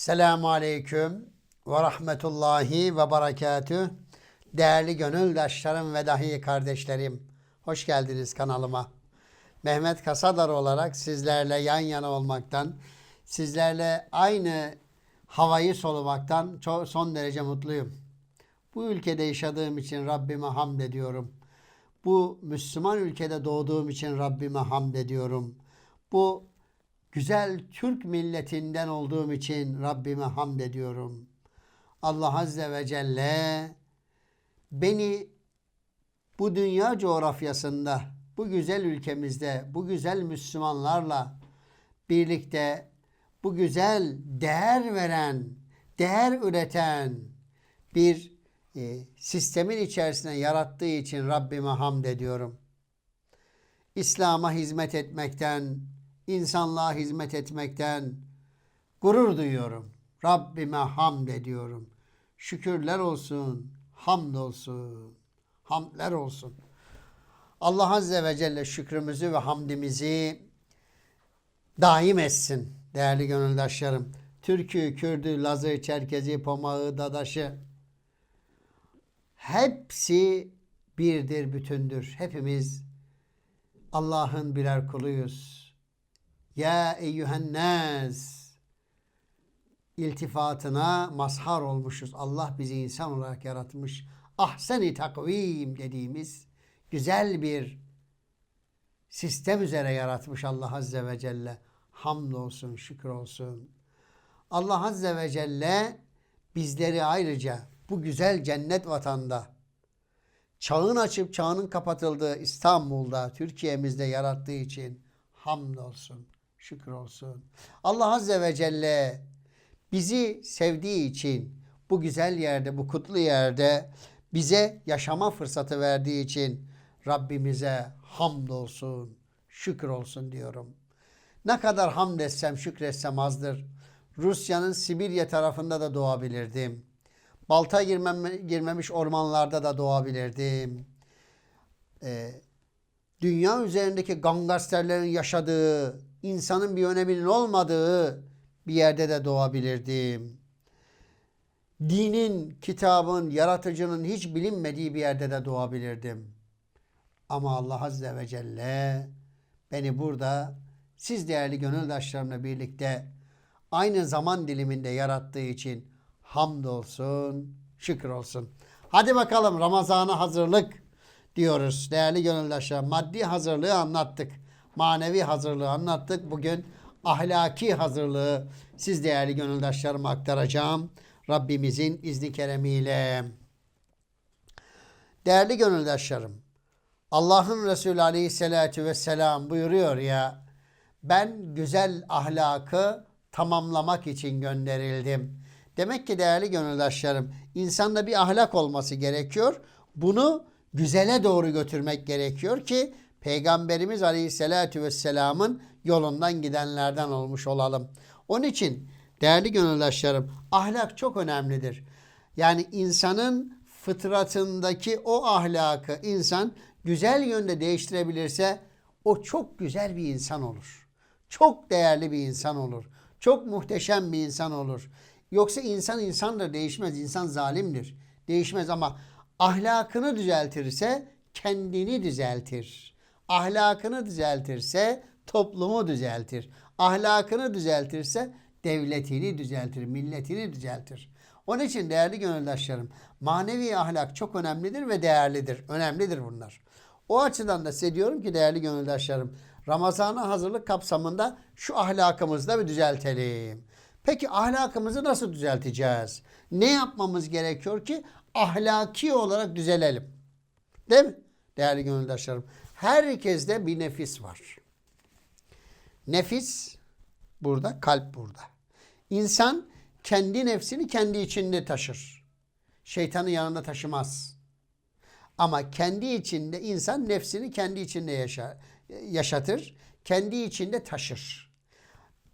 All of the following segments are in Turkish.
Selamun Aleyküm ve Rahmetullahi ve Berekatüh. Değerli gönüldaşlarım ve dahi kardeşlerim, hoş geldiniz kanalıma. Mehmet Kasadar olarak sizlerle yan yana olmaktan, sizlerle aynı havayı solumaktan son derece mutluyum. Bu ülkede yaşadığım için Rabbime hamd ediyorum. Bu Müslüman ülkede doğduğum için Rabbime hamd ediyorum. Bu güzel Türk milletinden olduğum için Rabbime hamd ediyorum. Allah Azze ve Celle beni bu dünya coğrafyasında, bu güzel ülkemizde, bu güzel Müslümanlarla birlikte bu güzel değer veren, değer üreten bir e, sistemin içerisine yarattığı için Rabbime hamd ediyorum. İslam'a hizmet etmekten, insanlığa hizmet etmekten gurur duyuyorum. Rabbime hamd ediyorum. Şükürler olsun, hamd olsun, hamdler olsun. Allah Azze ve Celle şükrümüzü ve hamdimizi daim etsin değerli gönüldaşlarım. Türkü, Kürdü, Lazı, Çerkezi, Pomağı, Dadaşı hepsi birdir, bütündür. Hepimiz Allah'ın birer kuluyuz. Ya eyyühen nas iltifatına mazhar olmuşuz. Allah bizi insan olarak yaratmış. Ahseni takvim dediğimiz güzel bir sistem üzere yaratmış Allah Azze ve Celle. Hamd olsun, şükür olsun. Allah Azze ve Celle bizleri ayrıca bu güzel cennet vatanda çağın açıp çağının kapatıldığı İstanbul'da, Türkiye'mizde yarattığı için hamd olsun, şükür olsun. Allah Azze ve Celle bizi sevdiği için bu güzel yerde, bu kutlu yerde bize yaşama fırsatı verdiği için Rabbimize hamd olsun, şükür olsun diyorum. Ne kadar hamd etsem, şükretsem azdır. Rusya'nın Sibirya tarafında da doğabilirdim. Balta girmem, girmemiş ormanlarda da doğabilirdim. Ee, dünya üzerindeki gangsterlerin yaşadığı, insanın bir öneminin olmadığı bir yerde de doğabilirdim. Dinin, kitabın, yaratıcının hiç bilinmediği bir yerde de doğabilirdim. Ama Allah Azze ve Celle beni burada siz değerli gönüldaşlarımla birlikte aynı zaman diliminde yarattığı için hamdolsun, şükür olsun. Hadi bakalım Ramazan'a hazırlık diyoruz değerli gönüldaşlar. Maddi hazırlığı anlattık. Manevi hazırlığı anlattık. Bugün ahlaki hazırlığı siz değerli gönüldaşlarıma aktaracağım. Rabbimizin izni keremiyle. Değerli gönüldaşlarım, Allah'ın Resulü Aleyhisselatü Vesselam buyuruyor ya, ben güzel ahlakı tamamlamak için gönderildim. Demek ki değerli gönüldaşlarım, insanda bir ahlak olması gerekiyor. Bunu güzele doğru götürmek gerekiyor ki Peygamberimiz Aleyhisselatü Vesselam'ın yolundan gidenlerden olmuş olalım. Onun için değerli gönüldaşlarım ahlak çok önemlidir. Yani insanın fıtratındaki o ahlakı insan güzel yönde değiştirebilirse o çok güzel bir insan olur. Çok değerli bir insan olur. Çok muhteşem bir insan olur. Yoksa insan insandır değişmez. İnsan zalimdir. Değişmez ama ahlakını düzeltirse kendini düzeltir. Ahlakını düzeltirse toplumu düzeltir. Ahlakını düzeltirse devletini düzeltir, milletini düzeltir. Onun için değerli gönüldaşlarım, manevi ahlak çok önemlidir ve değerlidir. Önemlidir bunlar. O açıdan da size diyorum ki değerli gönüldaşlarım, Ramazan'a hazırlık kapsamında şu ahlakımızı da bir düzeltelim. Peki ahlakımızı nasıl düzelteceğiz? Ne yapmamız gerekiyor ki ahlaki olarak düzelelim? Değil mi? Değerli gönüldaşlarım. Herkeste bir nefis var. Nefis burada, kalp burada. İnsan kendi nefsini kendi içinde taşır. Şeytanı yanında taşımaz. Ama kendi içinde insan nefsini kendi içinde yaşar, yaşatır. Kendi içinde taşır.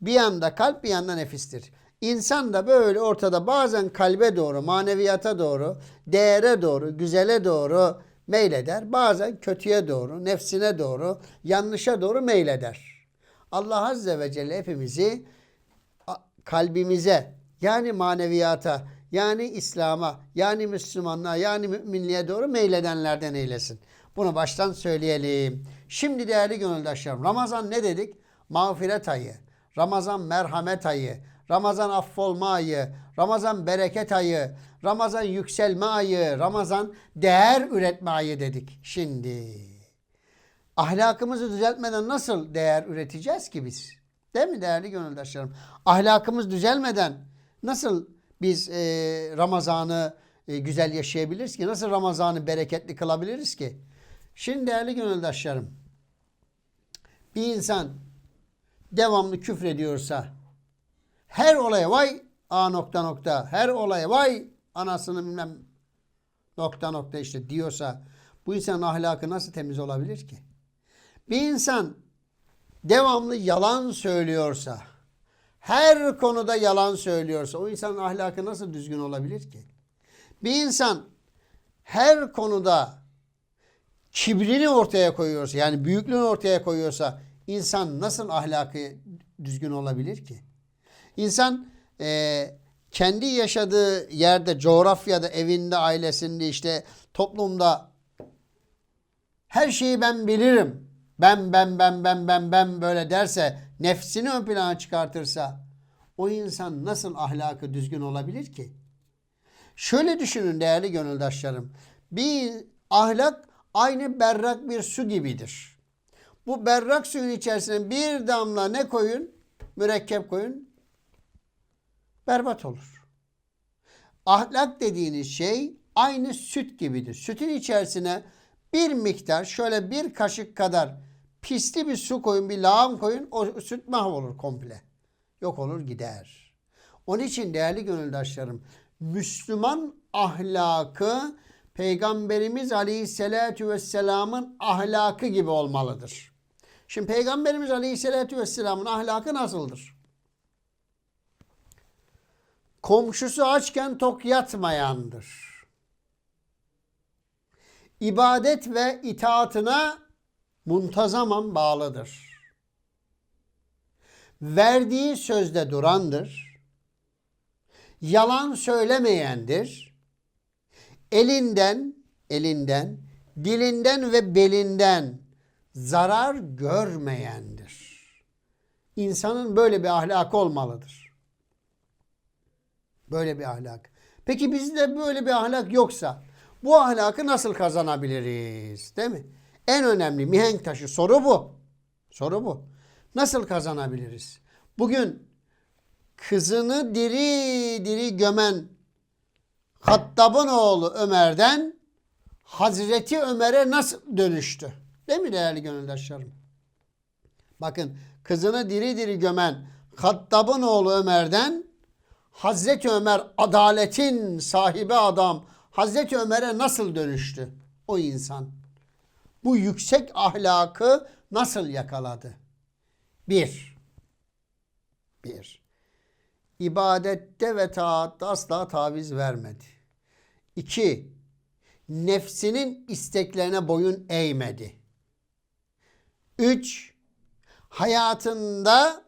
Bir yanda kalp bir yanda nefistir. İnsan da böyle ortada bazen kalbe doğru, maneviyata doğru, değere doğru, güzele doğru meyleder. Bazen kötüye doğru, nefsine doğru, yanlışa doğru meyleder. Allah Azze ve Celle hepimizi kalbimize yani maneviyata, yani İslam'a, yani Müslümanlığa, yani müminliğe doğru meyledenlerden eylesin. Bunu baştan söyleyelim. Şimdi değerli gönüldaşlarım Ramazan ne dedik? Mağfiret ayı. Ramazan merhamet ayı. Ramazan affolma ayı. Ramazan bereket ayı. Ramazan yükselme ayı. Ramazan değer üretme ayı dedik. Şimdi ahlakımızı düzeltmeden nasıl değer üreteceğiz ki biz? Değil mi değerli gönüldaşlarım? Ahlakımız düzelmeden nasıl biz e, Ramazan'ı e, güzel yaşayabiliriz ki? Nasıl Ramazan'ı bereketli kılabiliriz ki? Şimdi değerli gönüldaşlarım, bir insan devamlı küfrediyorsa, her olaya vay a nokta nokta, her olaya vay anasını bilmem nokta nokta işte diyorsa, bu insanın ahlakı nasıl temiz olabilir ki? Bir insan devamlı yalan söylüyorsa, her konuda yalan söylüyorsa o insanın ahlakı nasıl düzgün olabilir ki? Bir insan her konuda kibrini ortaya koyuyorsa yani büyüklüğünü ortaya koyuyorsa insan nasıl ahlakı düzgün olabilir ki? İnsan eee, kendi yaşadığı yerde, coğrafyada, evinde, ailesinde, işte toplumda her şeyi ben bilirim. Ben ben ben ben ben ben böyle derse, nefsini ön plana çıkartırsa o insan nasıl ahlakı düzgün olabilir ki? Şöyle düşünün değerli gönüldaşlarım. Bir ahlak aynı berrak bir su gibidir. Bu berrak suyun içerisine bir damla ne koyun? Mürekkep koyun. Berbat olur. Ahlak dediğiniz şey aynı süt gibidir. Sütün içerisine bir miktar şöyle bir kaşık kadar pisli bir su koyun, bir lağım koyun o süt mahvolur komple. Yok olur gider. Onun için değerli gönüldaşlarım Müslüman ahlakı Peygamberimiz Aleyhisselatü Vesselam'ın ahlakı gibi olmalıdır. Şimdi Peygamberimiz Aleyhisselatü Vesselam'ın ahlakı nasıldır? Komşusu açken tok yatmayandır. İbadet ve itaatına muntazaman bağlıdır. Verdiği sözde durandır. Yalan söylemeyendir. Elinden, elinden, dilinden ve belinden zarar görmeyendir. İnsanın böyle bir ahlakı olmalıdır. Böyle bir ahlak. Peki bizde böyle bir ahlak yoksa bu ahlakı nasıl kazanabiliriz? Değil mi? En önemli mihenk taşı soru bu. Soru bu. Nasıl kazanabiliriz? Bugün kızını diri diri gömen Hattab'ın oğlu Ömer'den Hazreti Ömer'e nasıl dönüştü? Değil mi değerli gönüldaşlarım? Bakın kızını diri diri gömen Hattab'ın oğlu Ömer'den Hazreti Ömer adaletin sahibi adam Hazreti Ömer'e nasıl dönüştü o insan? Bu yüksek ahlakı nasıl yakaladı? Bir. Bir. İbadette ve taatta asla taviz vermedi. İki. Nefsinin isteklerine boyun eğmedi. Üç. Hayatında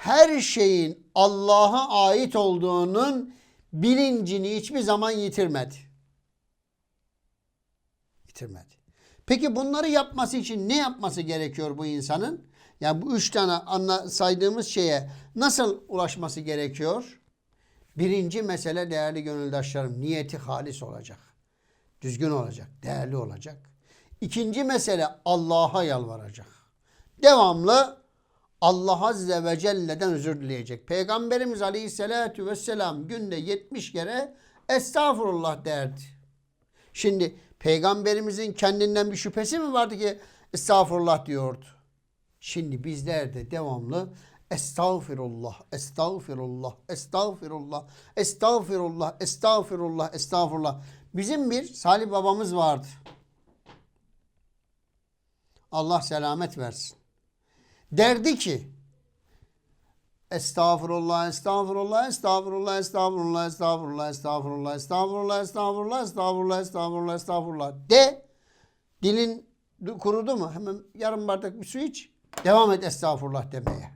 her şeyin Allah'a ait olduğunun bilincini hiçbir zaman yitirmedi. Yitirmedi. Peki bunları yapması için ne yapması gerekiyor bu insanın? Yani bu üç tane anla, saydığımız şeye nasıl ulaşması gerekiyor? Birinci mesele değerli gönüldaşlarım niyeti halis olacak. Düzgün olacak, değerli olacak. İkinci mesele Allah'a yalvaracak. Devamlı Allah Azze ve Celle'den özür dileyecek. Peygamberimiz Aleyhisselatü Vesselam günde 70 kere estağfurullah derdi. Şimdi peygamberimizin kendinden bir şüphesi mi vardı ki estağfurullah diyordu. Şimdi bizler de devamlı estağfirullah, estağfirullah, estağfirullah, estağfirullah, estağfirullah, estağfurullah. Bizim bir Salih babamız vardı. Allah selamet versin. Derdi ki Estağfurullah, estağfurullah, estağfurullah, estağfurullah, estağfurullah, estağfurullah, estağfurullah, estağfurullah, estağfurullah, estağfurullah, estağfurullah de. Dilin kurudu mu? Hemen yarım bardak bir su iç. Devam et estağfurullah demeye.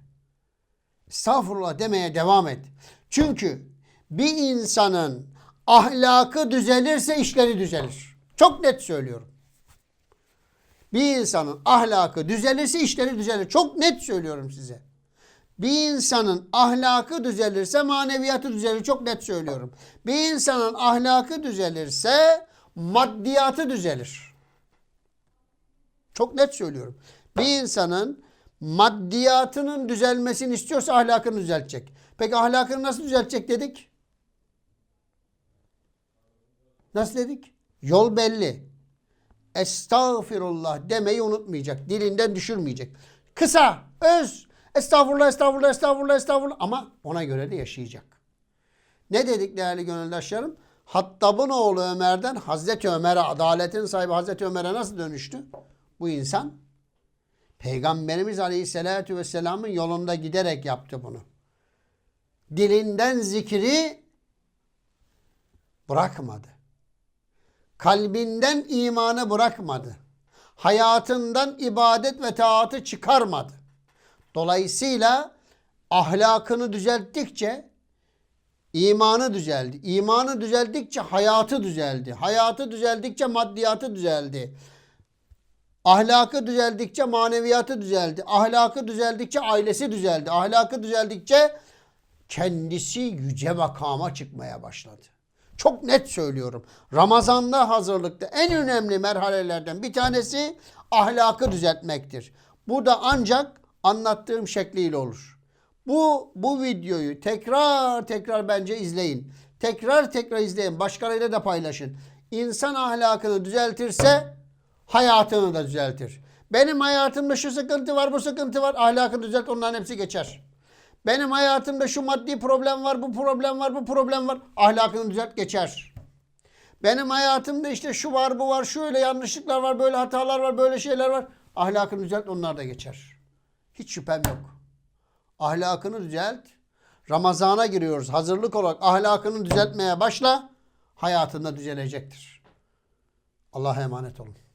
Estağfurullah demeye devam et. Çünkü Bir insanın ahlakı düzelirse işleri düzelir. Çok net söylüyorum. Bir insanın ahlakı düzelirse işleri düzelir. Çok net söylüyorum size. Bir insanın ahlakı düzelirse maneviyatı düzelir. Çok net söylüyorum. Bir insanın ahlakı düzelirse maddiyatı düzelir. Çok net söylüyorum. Bir insanın maddiyatının düzelmesini istiyorsa ahlakını düzeltecek. Peki ahlakını nasıl düzeltecek dedik? Nasıl dedik? Yol belli. Estağfirullah demeyi unutmayacak. Dilinden düşürmeyecek. Kısa, öz. Estağfurullah, estağfurullah, estağfurullah, estağfurullah. Ama ona göre de yaşayacak. Ne dedik değerli gönüldaşlarım? Hattab'ın oğlu Ömer'den Hazreti Ömer'e, adaletin sahibi Hazreti Ömer'e nasıl dönüştü? Bu insan Peygamberimiz Aleyhisselatü Vesselam'ın yolunda giderek yaptı bunu. Dilinden zikri bırakmadı. Kalbinden imanı bırakmadı. Hayatından ibadet ve taatı çıkarmadı. Dolayısıyla ahlakını düzelttikçe imanı düzeldi. İmanı düzeldikçe hayatı düzeldi. Hayatı düzeldikçe maddiyatı düzeldi. Ahlakı düzeldikçe maneviyatı düzeldi. Ahlakı düzeldikçe ailesi düzeldi. Ahlakı düzeldikçe kendisi yüce makama çıkmaya başladı. Çok net söylüyorum. Ramazan'da hazırlıkta en önemli merhalelerden bir tanesi ahlakı düzeltmektir. Bu da ancak anlattığım şekliyle olur. Bu bu videoyu tekrar tekrar bence izleyin. Tekrar tekrar izleyin. Başkalarıyla da paylaşın. İnsan ahlakını düzeltirse hayatını da düzeltir. Benim hayatımda şu sıkıntı var, bu sıkıntı var. Ahlakını düzelt, onların hepsi geçer. Benim hayatımda şu maddi problem var, bu problem var, bu problem var. Ahlakını düzelt, geçer. Benim hayatımda işte şu var, bu var, şöyle yanlışlıklar var, böyle hatalar var, böyle şeyler var. Ahlakını düzelt, onlar da geçer. Hiç şüphem yok. Ahlakını düzelt. Ramazana giriyoruz. Hazırlık olarak ahlakını düzeltmeye başla. Hayatında düzelecektir. Allah'a emanet olun.